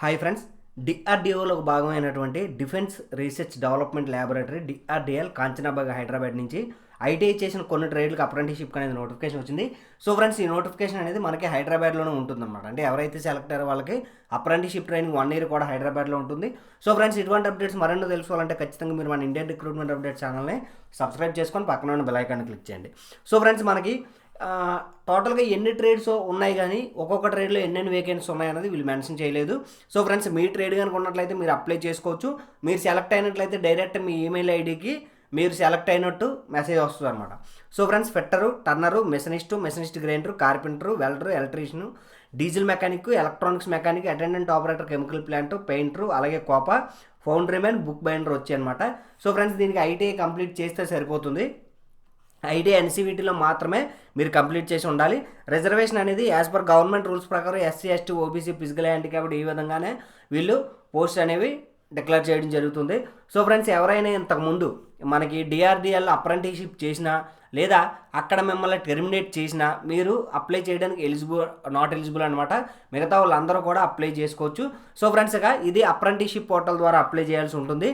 Hi friends డిఆర్డిఓలో భాగమైనటువంటి defence research development laboratory DRDL Kanchanbagh Hyderabad నుంచి ITI చేసిన కొన్ని ట్రేడ్లకు అప్రెంటిషిప్ అనేది నోటిఫికేషన్ వచ్చింది. సో ఫ్రెండ్స్ ఈ నోటిఫికేషన్ అనేది మనకి హైదరాబాద్లోనే ఉంటుందన్నమాట. అంటే ఎవరైతే సెలెక్ట్ అయ్యారో వాళ్ళకి అప్రెంటిషిప్ ట్రైనింగ్ వన్ ఇయర్ కూడా హైదరాబాద్లో ఉంటుంది. సో ఫ్రెండ్స్ ఇటువంటి అప్డేట్స్ మరెన్నో తెలుసుకోవాలంటే ఖచ్చితంగా మీరు మన ఇండియన్ రిక్రూట్మెంట్ అప్డేట్ ఛానల్ని సబ్స్క్రైబ్ చేసుకొని పక్కన ఉన్న బెల్ ఐకాన్ క్లిక్ చేయండి. సో ఫ్రెండ్స్ మనకి టోటల్గా ఎన్ని ట్రేడ్స్ ఉన్నాయి కానీ ఒక్కొక్క ట్రేడ్లో ఎన్నెన్ని ఉన్నాయి ఉన్నాయన్నది వీళ్ళు మెన్షన్ చేయలేదు. సో ఫ్రెండ్స్ మీ ట్రేడ్ కనుక ఉన్నట్లయితే మీరు అప్లై చేసుకోవచ్చు. మీరు సెలెక్ట్ అయినట్లయితే డైరెక్ట్ మీ ఈమెయిల్ ఐడికి మీరు సెలెక్ట్ అయినట్టు మెసేజ్ వస్తుంది అనమాట so friends fitter turner machinist machinist grinder carpenter welder electrician diesel mechanic electronics mechanic attendant operator chemical plant painter అలాగే COPA foundry man book binder వచ్చాయి అనమాట సో ఫ్రెండ్స్ దీనికి ఐటీఐ కంప్లీట్ చేస్తే సరిపోతుంది. ఐటీ ఎన్సీవీటీలో మాత్రమే మీరు కంప్లీట్ చేసి ఉండాలి. రిజర్వేషన్ అనేది యాజ్ పర్ గవర్నమెంట్ రూల్స్ ప్రకారం SC ST OBC physical handicapped ఈ విధంగానే వీళ్ళు పోస్ట్ అనేవి డిక్లేర్ చేయడం జరుగుతుంది. సో ఫ్రెండ్స్ ఎవరైనా ఇంతకుముందు మనకి డిఆర్డిఎల్ అప్రెంటిషిప్ చేసినా లేదా అక్కడ మిమ్మల్ని టెర్మినేట్ చేసినా మీరు అప్లై చేయడానికి ఎలిజిబుల్ నాట్ ఎలిజిబుల్ అనమాట మిగతా వాళ్ళందరూ కూడా అప్లై చేసుకోవచ్చు. సో ఫ్రెండ్స్గా ఇది అప్రెంటిషిప్ పోర్టల్ ద్వారా అప్లై చేయాల్సి ఉంటుంది.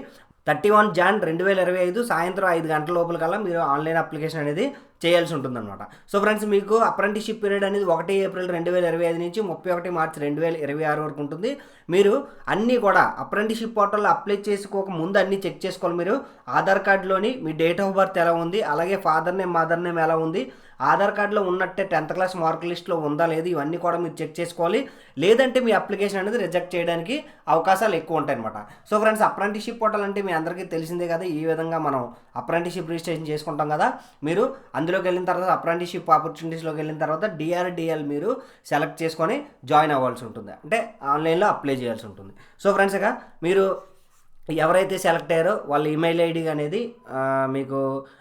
థర్టీ వన్ జాన్ రెండు వేల ఇరవై ఐదు సాయంత్రం ఐదు గంటల లోపల కల్లా మీరు ఆన్లైన్ అప్లికేషన్ అనేది చేయాల్సి ఉంటుందన్నమాట. సో ఫ్రెండ్స్ మీకు అప్రెంటిషిప్ పీరియడ్ అనేది ఒకటి ఏప్రిల్ రెండు వేల ఇరవై ఐదు నుంచి ముప్పై ఒకటి మార్చి రెండు వేల ఇరవై ఆరు వరకు ఉంటుంది. మీరు అన్నీ కూడా అప్రెంటిషిప్ పోర్టల్లో అప్లై చేసుకోక ముందు అన్నీ చెక్ చేసుకోవాలి మీరు. ఆధార్ కార్డులోని మీ డేట్ ఆఫ్ బర్త్ ఎలా ఉంది? అలాగే ఫాదర్ నేమ్ మదర్ నేమ్ ఎలా ఉంది? ఆధార్ కార్డులో ఉన్నట్టే టెన్త్ క్లాస్ మార్క్ లిస్ట్లో ఉందా లేదు? ఇవన్నీ కూడా మీరు చెక్ చేసుకోవాలి. లేదంటే మీ అప్లికేషన్ అనేది రిజెక్ట్ చేయడానికి అవకాశాలు ఎక్కువ ఉంటాయి అనమాట సో ఫ్రెండ్స్ అప్రెంటిషిప్ పోర్టల్ అంటే మీ అందరికీ తెలిసిందే కదా ఈ విధంగా మనం అప్రెంటిషిప్ రిజిస్ట్రేషన్ చేసుకుంటాం కదా. మీరు అందులో అందులోకి వెళ్ళిన తర్వాత అప్రెంటిషిప్ ఆపర్చునిటీస్లోకి వెళ్ళిన తర్వాత డిఆర్డిఎల్ మీరు సెలెక్ట్ చేసుకొని జాయిన్ అవ్వాల్సి ఉంటుంది. అంటే ఆన్లైన్లో అప్లై చేయాల్సి ఉంటుంది. సో ఫ్రెండ్స్ ఇక మీరు ఎవరైతే సెలెక్ట్ అయ్యారో వాళ్ళ ఈమెయిల్ ఐడి అనేది మీకు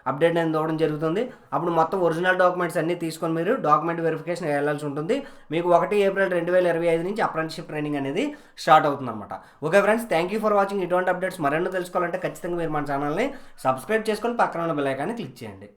అప్డేట్ అనేది ఇవ్వడం జరుగుతుంది. అప్పుడు మొత్తం ఒరిజినల్ డాక్యుమెంట్స్ అన్నీ తీసుకొని మీరు డాక్యుమెంట్ వెరిఫికేషన్ వెళ్ళాల్సి ఉంటుంది. మీకు ఒకటి ఏప్రిల్ రెండు వేల ఇరవై ఐదు నుంచి అప్రెంటిషిప్ ట్రైనింగ్ అనేది స్టార్ట్ అవుతుంది అనమాట okay friends thank you for watching ఇటువంటి అప్డేట్స్ మరెన్నో తెలుసుకోవాలంటే ఖచ్చితంగా మీరు మన ఛానల్ని సబ్స్క్రైబ్ చేసుకొని పక్కన ఉన్న బెల్ ఐకాన్ని క్లిక్ చేయండి.